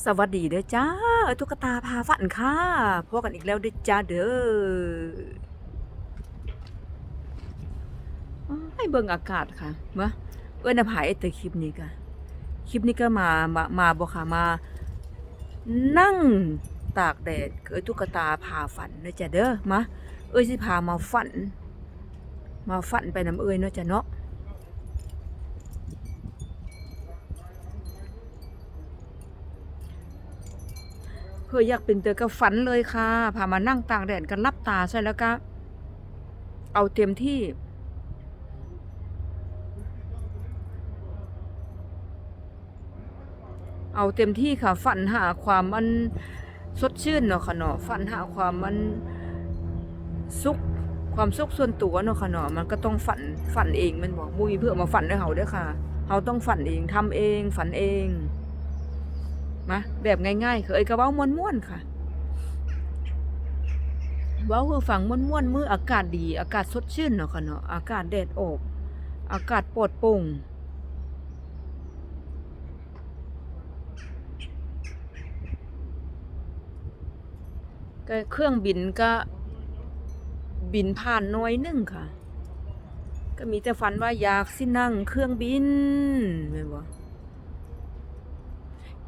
สวัสดีเด้อจ้าตุ๊กตาพาฝันค่ะพบกันอีกแล้วเด้อจ้าเด้อให้เบิ่งอากาศค่ะมาเอ้ยนะผายแต่คลิปนี้กะคลิปนี้ก็มามามาบ่ค่ะมา นั่งตากแดดเอ้ตุ๊กตาพาฝันเด้อจ้าเด้อมาเอ้ยสิพามาฝัน มาฝันไปน้ำเอ้ยเนาะจ้ะเนาะ พื่ออยากเป็นเตอก็ฝันเลยค่ะพามานั่งตากแดดกันรับตาใช่แล้วก็ เอาเต็มที่ เอาเต็มที่ค่ะ ฝันหาความมันสดชื่นเนาะค่ะเนาะฝันหาความมันสุขความสุขส่วนตัวเนาะค่ะเนาะมันก็ต้องฝันฝันเองมันบอกมุ้ยเพื่อมาฝันด้วยเฮาด้อค่ะเฮาต้องฝันเองทำเองฝันเอง มาแบบง่ายๆคือเอ้ยก็เว้าม่วนๆค่ะเว้าคือฟังม่วนๆมืออากาศดี อากาศสดชื่นเนาะค่ะเนาะอากาศแดดออกอากาศปลอดโปร่งก็เครื่องบินก็บินผ่านน้อยนึงค่ะ ก็มีแต่ฝันว่าอยากสินั่งเครื่องบินแม่นบ่อ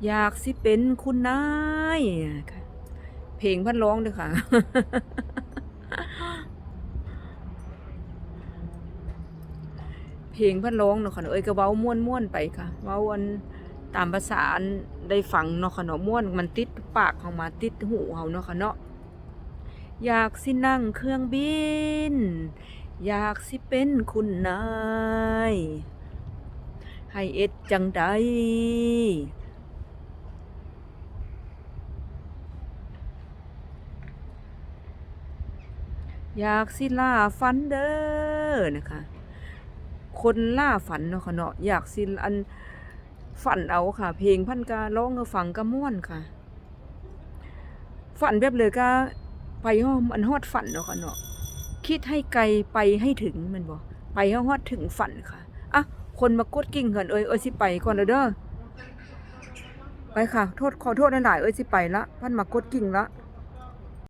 อยากสิเป็นคุณนายเพลงพันร้องด้วยค่ะ เพลงพันร้องเนาะค่ะเอ้ยก็เว้าม่วนม่วนไปค่ะเว้าอันตามภาษาอันได้ฟังเนาะค่ะเนาะม่วนมันติดปากของมาติดหูเฮาเนาะค่ะเนาะอยากสินั่งเครื่องบิน อยากสิเป็นคุณนาย ให้เอ็ดจังใด อยากสิล่าฝันเด้อนะคะ คนล่าฝันเนาะค่ะเนาะอยากสิอันฝันเอาค่ะ เพลงพันการ้องก็ฟังก็ม่วนค่ะ ฝันแบบเลยก็ไปฮอดอันฮอดฝันเนาะค่ะเนาะคิดให้ไกลไปให้ถึงมันบ่ไปห้ฮอดถึงฝันค่ะอะคนมากดกิ่งเหินเอ้ยเอ้ยสิไปก่อนเด้อเด้อไปค่ะ โทษขอโทษหลายๆเอ้ยสิไปละพันมากดกิ่งละ